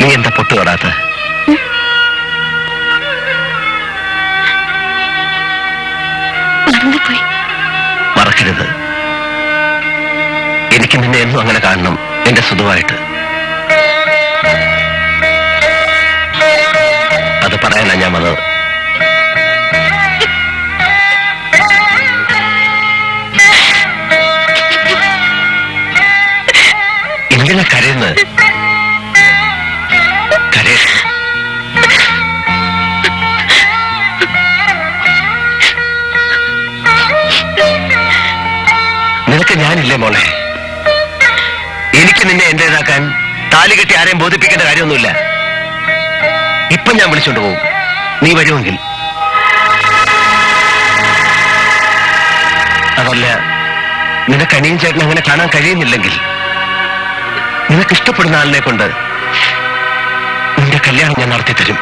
നീ എന്താ പൊട്ട് തൊടാത്ത? മറക്കരുത്. എനിക്ക് നിന്നെ എന്നും അങ്ങനെ കാണണം എന്റെ സുഖമായിട്ട് അത് പറയാനാ ഞാൻ വന്നത്. ഞാനില്ലേ മോളെ? എനിക്ക് നിന്നെ എന്റേതാക്കാൻ താലി കെട്ടി ആരെയും ബോധിപ്പിക്കേണ്ട കാര്യമൊന്നുമില്ല. ഇപ്പൊ ഞാൻ വിളിച്ചോണ്ട് പോകും നീ വരുമെങ്കിൽ. അതല്ല നിനക്ക് അനിയൻ ചേട്ടൻ അങ്ങനെ കാണാൻ കഴിയുന്നില്ലെങ്കിൽ നിനക്ക് ഇഷ്ടപ്പെടുന്ന ആളിനെ കൊണ്ട് നിന്റെ കല്യാണം ഞാൻ നടത്തി തരും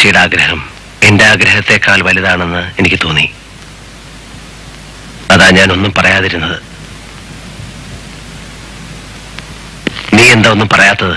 മുത്തശ്ശിയുടെ ആഗ്രഹം എന്റെ ആഗ്രഹത്തെക്കാൾ വലുതാണെന്ന് എനിക്ക് തോന്നി അതാ ഞാൻ ഒന്നും പറയാതിരുന്നത് നീ എന്താ ഒന്നും പറയാത്തത്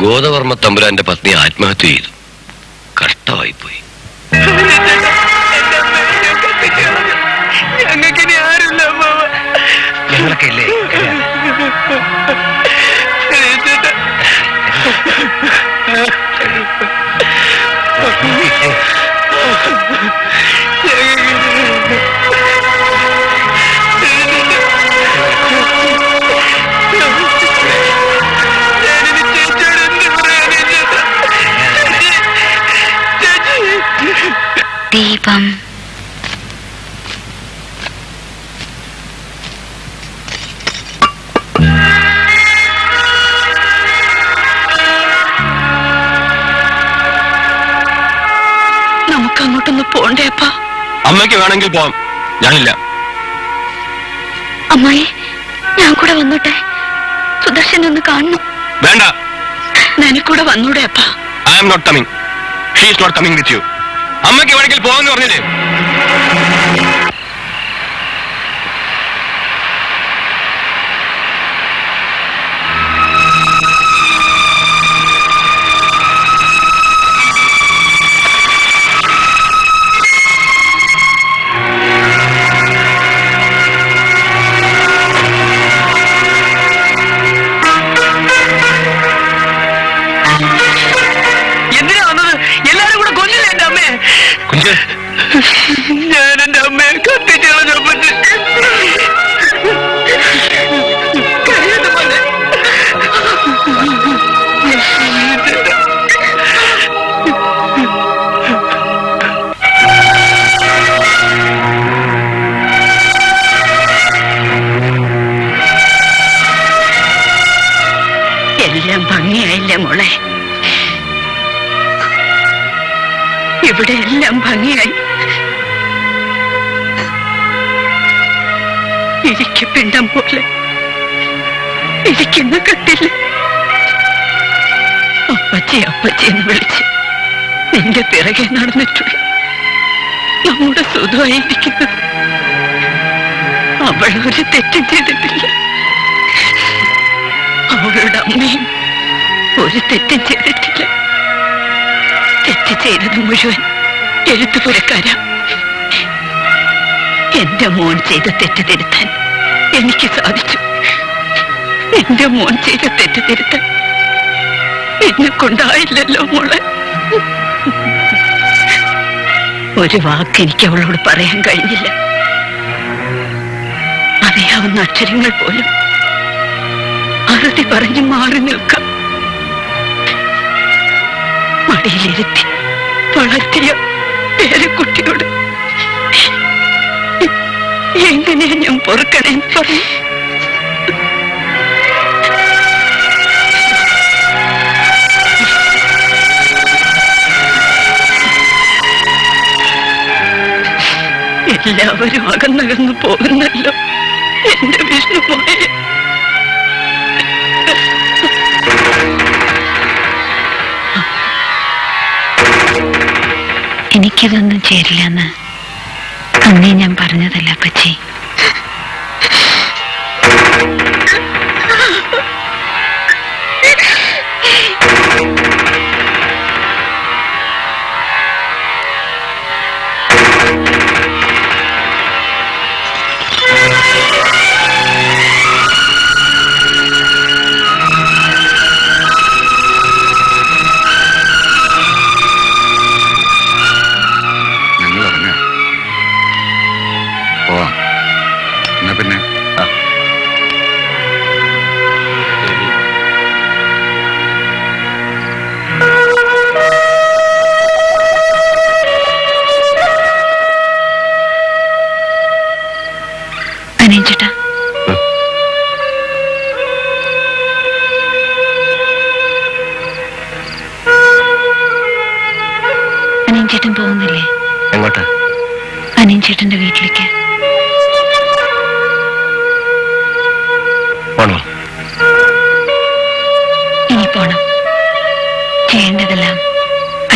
ഗോദവർമ്മ തമ്പുരാന്റെ പത്നി ആത്മഹത്യ ചെയ്തു. കഷ്ടമായി പോയി ആരുമില്ല അമ്മാവ ഞങ്ങളൊക്കെ ഇല്ലേ? ദീപം. നമുക്ക് അങ്ങോട്ടൊന്ന് പോണ്ടേ അപ്പാ. അമ്മയ്ക്ക് വേണമെങ്കിൽ പോവാം. ഞാനില്ല. അമ്മായി ഞാൻ കൂടെ വന്നോട്ടെ. സുദർശൻ ഒന്ന് കാണണം. വേണ്ട. നിനക്കൂടെ വന്നൂടെ അപ്പാ. I am not coming she is not coming with you അമ്മയ്ക്ക് എവിടെങ്കിലും പോവാന്ന് പറഞ്ഞില്ലേ? ഇവിടെ എല്ലാം ഭംഗിയായി ഇരിക്കപ്പിണ്ടം പോലെ. ഇരിക്കുന്ന കട്ടില്ല അപ്പച്ചി അപ്പച്ചി എന്ന് വിളിച്ച് നിന്റെ പിറകെ നടന്നിട്ടുള്ള നമ്മുടെ സുഖമായിരിക്കുന്നത് അവൾ ഒരു തെറ്റും ചെയ്തിട്ടില്ല. അവളുടെ അമ്മയും ഒരു തെറ്റും ചെയ്തിട്ടില്ല. തെറ്റ് ചെയ്തത് മുഴുവൻ എഴുത്തുപുരക്കാരാ എന്റെ മോൻ ചെയ്ത തെറ്റ് തിരുത്താൻ എനിക്ക് സാധിച്ചു. എന്റെ മോൻ ചെയ്ത തെറ്റ് തിരുത്താൻ എന്നെ കൊണ്ടായില്ലല്ലോ മോളെ. ഒരു വാക്ക് എനിക്ക് അവളോട് പറയാൻ കഴിഞ്ഞില്ല. അറിയാവുന്ന അക്ഷരങ്ങൾ പോലും അറുതി പറഞ്ഞു മാറി നിൽക്കാം മടിയിലിരുത്തി വളർത്തിയ പേരക്കുട്ടിയോട് എങ്ങനെയാ ഞാൻ പൊറുക്കണേ പറയും. എല്ലാവരും അകന്നകന്നു പോകുന്നല്ലോ എന്റെ വിഷ്ണുമായ. എനിക്കിതൊന്നും ചേരില്ലെന്ന് അന്നേ ഞാൻ പറഞ്ഞതല്ല അപ്പച്ചി?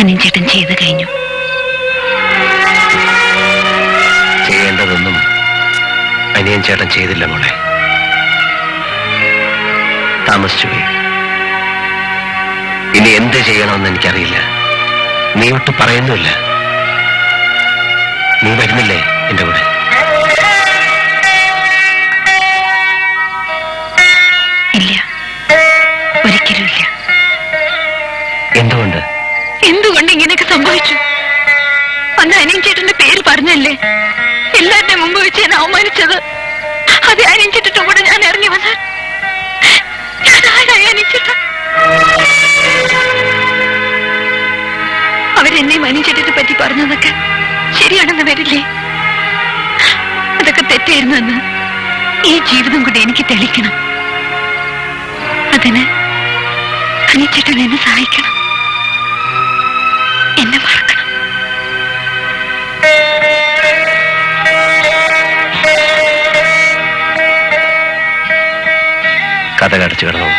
അനിയഞ്ചേട്ടൻ ചെയ്തു കഴിഞ്ഞു. ചെയ്യേണ്ടതൊന്നും അനിയൻ ചേട്ടൻ ചെയ്തില്ല മോളെ. താമസിച്ചു ഇനി എന്ത് ചെയ്യണമെന്ന് എനിക്കറിയില്ല. നീ ഒട്ട് പറയുന്നുമില്ല. നീ വരുന്നില്ലേ എന്റെ കൂടെ? അവമാനിച്ചത് അത് അനിയൻ ചേട്ടന്റെ കൂടെ ഞാൻ ഇറങ്ങി വന്നാൽ ഞാൻ ആരായി പറ്റി പറഞ്ഞതൊക്കെ ശരിയാണെന്ന് വരില്ലേ അതൊക്കെ തെറ്റായിരുന്നെന്ന് ഈ ജീവിതം കൊണ്ട് എനിക്ക് തെളിക്കണം അതിന് അനിച്ചിട്ട് എന്നെ സഹായിക്കണം. എന്നെ മറക്കണം. കഥ കടച്ചു കിടന്നു